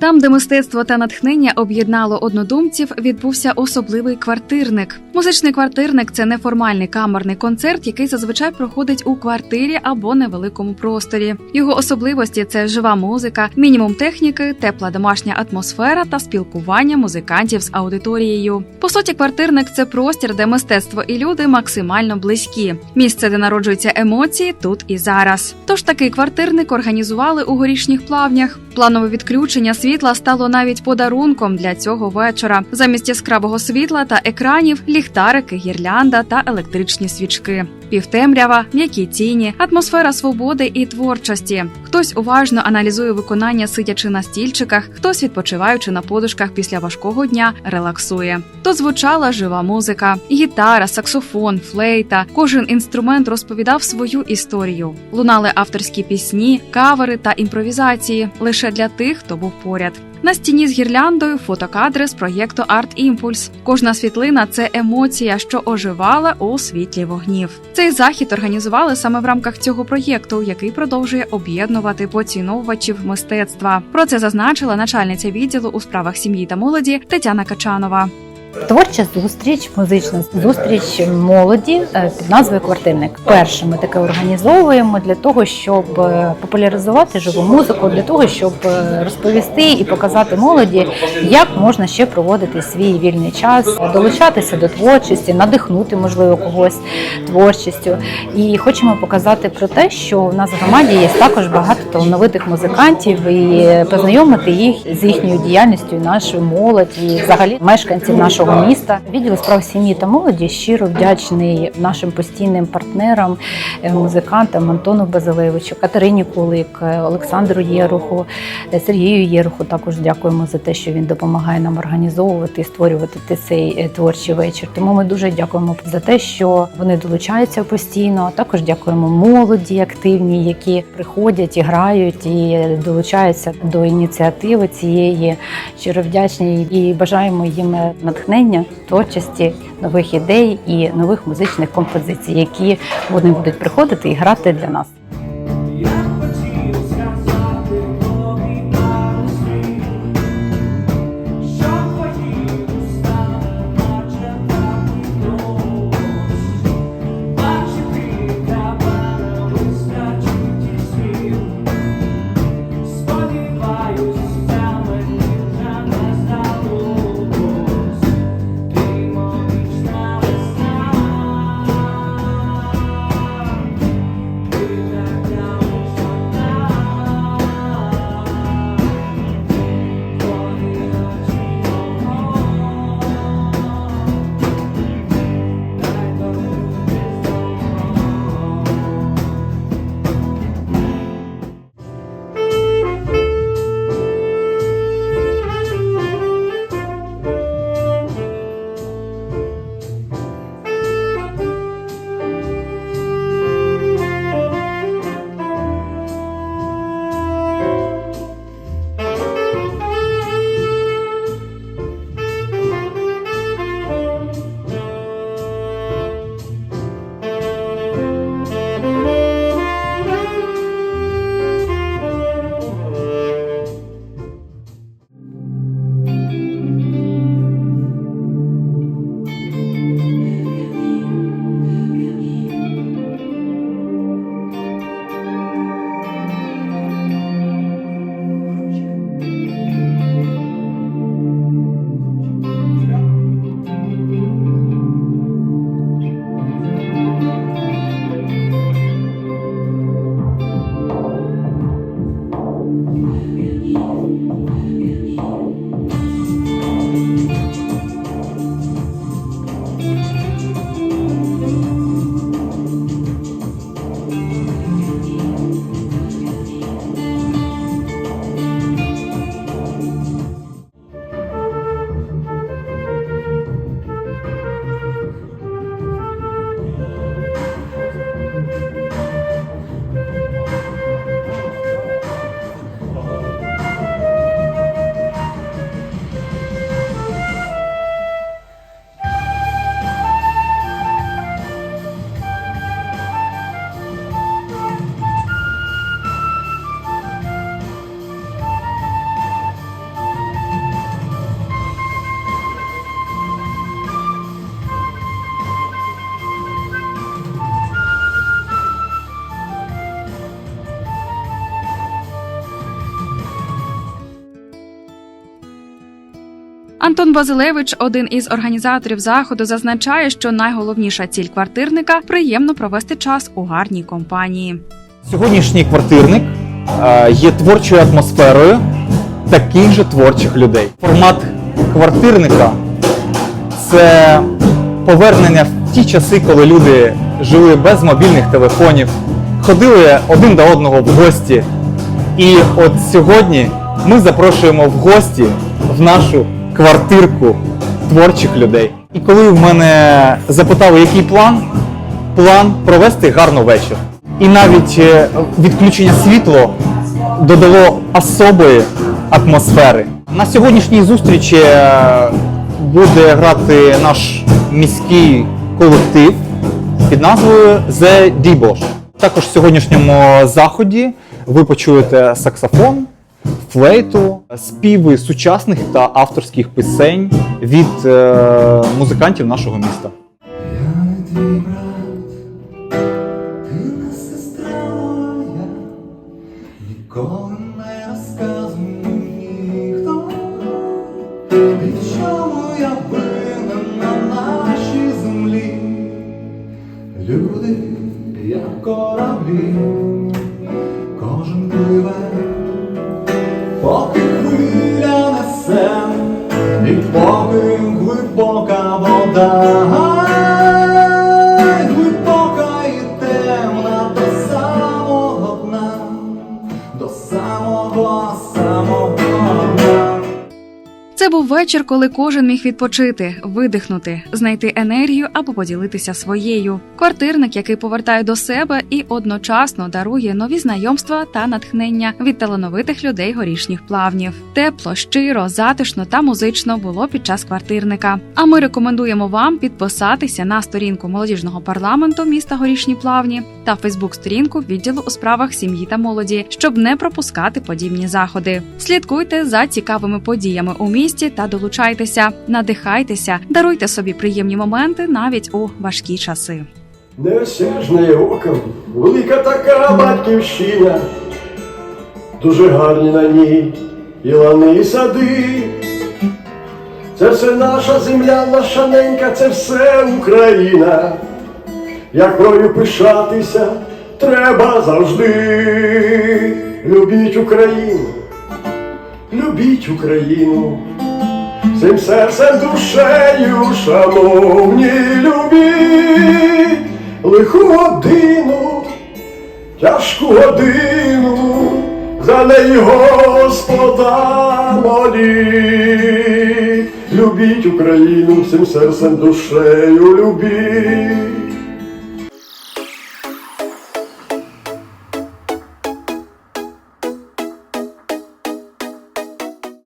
Там, де мистецтво та натхнення об'єднало однодумців, відбувся особливий квартирник. Музичний квартирник це неформальний камерний концерт, який зазвичай проходить у квартирі або невеликому просторі. Його особливості це жива музика, мінімум техніки, тепла домашня атмосфера та спілкування музикантів з аудиторією. По суті, квартирник це простір, де мистецтво і люди максимально близькі. Місце, де народжуються емоції, тут і зараз. Тож такий квартирник організували у горішніх плавнях. Планове відключення світла стало навіть подарунком для цього вечора. Замість яскравого світла та екранів ліхтарики, гірлянда та електричні свічки. Півтемрява, м'які тіні, атмосфера свободи і творчості. Хтось уважно аналізує виконання, сидячи на стільчиках, хтось відпочиваючи на подушках після важкого дня, релаксує. То звучала жива музика, гітара, саксофон, флейта. Кожен інструмент розповідав свою історію. Лунали авторські пісні, кавери та імпровізації лише для тих, хто був поряд. На стіні з гірляндою фотокадри з проєкту Арт Імпульс. Кожна світлина це емоція, що оживала у світлі вогнів. Цей захід організували саме в рамках цього проєкту, який продовжує об'єднувати поціновувачів мистецтва. Про це зазначила начальниця відділу у справах сім'ї та молоді Тетяна Качанова. Творча зустріч, музична зустріч молоді е, під назвою Квартирник. Перше ми таке організовуємо для того, щоб е, популяризувати живу музику, для того, щоб е, розповісти і показати молоді, як можна ще проводити свій вільний час, долучатися до творчості, надихнути можливо когось творчістю. І хочемо показати про те, що в нас в громаді є також багато талановитих музикантів і познайомити їх з їхньою діяльністю, нашу молодь і взагалі мешканців нашого міста. Відділ справ сім'ї та молоді щиро вдячний нашим постійним партнерам, е, музикантам Антону Базилевичу, Катерині Кулик, е, Олександру Єруху, е, Сергію Єруху. Також дякуємо за те, що він допомагає нам організовувати і створювати цей творчий вечір. Тому ми дуже дякуємо за те, що вони долучаються постійно. Також дякуємо молоді активні, які приходять і грають і долучаються до ініціативи цієї. Щиро вдячні і бажаємо їм натхнення, творчості, нових ідей і нових музичних композицій, які вони будуть приходити і грати для нас. Антон Базилевич, один із організаторів заходу, зазначає, що найголовніша ціль квартирника приємно провести час у гарній компанії. Сьогоднішній квартирник е, є творчою атмосферою таких же творчих людей. Формат квартирника це повернення в ті часи, коли люди жили без мобільних телефонів, ходили один до одного в гості. І от сьогодні ми запрошуємо в гості в нашу квартирку творчих людей. І коли в мене запитали, який план, план провести гарно вечір. І навіть е, відключення світла додало особої атмосфери. На сьогоднішній зустрічі е, буде грати наш міський колектив під назвою The D-Bosch. Також в сьогоднішньому заході ви почуєте саксофон, флейту, співи сучасних та авторських пісень від е, музикантів нашого міста. Вечір, коли кожен міг відпочити, видихнути, знайти енергію або поділитися своєю. Квартирник, який повертає до себе і одночасно дарує нові знайомства та натхнення від талановитих людей горішніх плавнів. Тепло, щиро, затишно та музично було під час квартирника. А ми рекомендуємо вам підписатися на сторінку молодіжного парламенту міста Горішні Плавні та Фейсбук-сторінку відділу у справах сім'ї та молоді, щоб не пропускати подібні заходи. Слідкуйте за цікавими подіями у місті та долучайтеся, надихайтеся, даруйте собі приємні моменти навіть у важкі часи. Неосяжне оком, велика така батьківщина, дуже гарні на ній і лани, і сади. Це все наша земля, наша ненька, це все Україна. Як прою пишатися треба завжди. Любіть Україну, любіть Україну. Всім серцем душею, шановні любі, лиху годину, тяжку годину, за неї Господа молі. Любіть Україну, всім серцем душею любіть.